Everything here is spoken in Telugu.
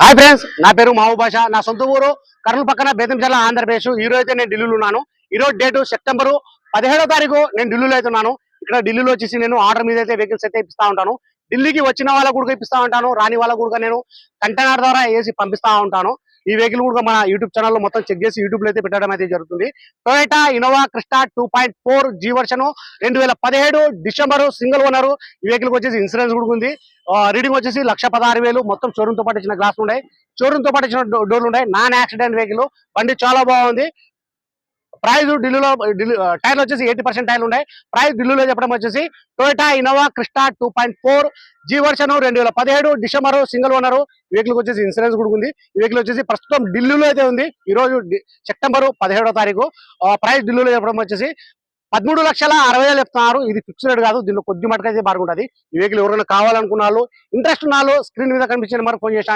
హాయ్ ఫ్రెండ్స్ నా పేరు మహబూబాష నా సొంత ఊరు కర్నూలు పక్కన బేతంచెర్ల ఆంధ్రప్రదేశ్. ఈ రోజు అయితే నేను ఢిల్లీలో ఉన్నాను. ఈ రోజు డేటు సెప్టెంబర్ పదిహేడో తారీఖు నేను ఢిల్లీలో అయితే ఉన్నాను. ఇక్కడ ఢిల్లీలో వచ్చేసి నేను ఆర్డర్ మీద అయితే వెహికల్స్ అయితే ఇప్పిస్తా ఉంటాను. ఢిల్లీకి వచ్చిన వాళ్ళ కూడా ఇప్పిస్తా ఉంటాను. రాని వాళ్ళ కూడా నేను కంటైనర్ ద్వారా వేసి పంపిస్తా ఉంటాను. ఈ వెహికల్ కూడా మన యూట్యూబ్ ఛానల్లో మొత్తం చెక్ చేసి యూట్యూబ్లో అయితే పెట్టడం అయితే జరుగుతుంది. Toyota Innova Crysta two point four G version రెండు వేల పదిహేడు డిసెంబర్ సింగిల్ ఓనర్ ఈ వెహికల్ వచ్చేసి ఇన్సూరెన్స్ కూడా ఉంది. రీడింగ్ వచ్చేసి లక్ష పదహారు వేలు. మొత్తం షోరూమ్తో పాటు ఇచ్చిన గ్లాస్ ఉన్నాయి. షోరూమ్తో పాటు ఇచ్చిన డోర్లు ఉన్నాయి. నాన్ యాక్సిడెంట్ వెహికల్ బండి చాలా బాగుంది. ప్రైస్ ఢిల్లీలో టైర్లు వచ్చేసి ఎయిటీ పర్సెంట్ టైర్లు ఉన్నాయి. ప్రైస్ ఢిల్లీలో చెప్పడం వచ్చేసి Toyota Innova Crysta two point four G version రెండు వేల పదిహేడు డిసెంబర్ సింగిల్ ఓనర్ వెహికల్ వచ్చేసి ఇన్సూరెన్స్ కూడా ఉంది. ఈ వెహికల్ వచ్చేసి ప్రస్తుతం ఢిల్లీలో అయితే ఉంది. ఈ రోజు సెప్టెంబర్ పదిహేడో తారీఖు ప్రైస్ ఢిల్లీలో చెప్పడం వచ్చేసి పదమూడు లక్షల అరవై వేలు చెప్తున్నారు. ఇది ఫిక్స్డ్ కాదు దీనిలో కొద్ది మటుకైతే బాగుంటుంది ఈ వెహికల్ ఎవరైనా కావాలనుకున్న వాళ్ళు ఇంట్రెస్ట్ ఉన్న స్క్రీన్ మీద కనిపించిన మరి ఫోన్ చేసిన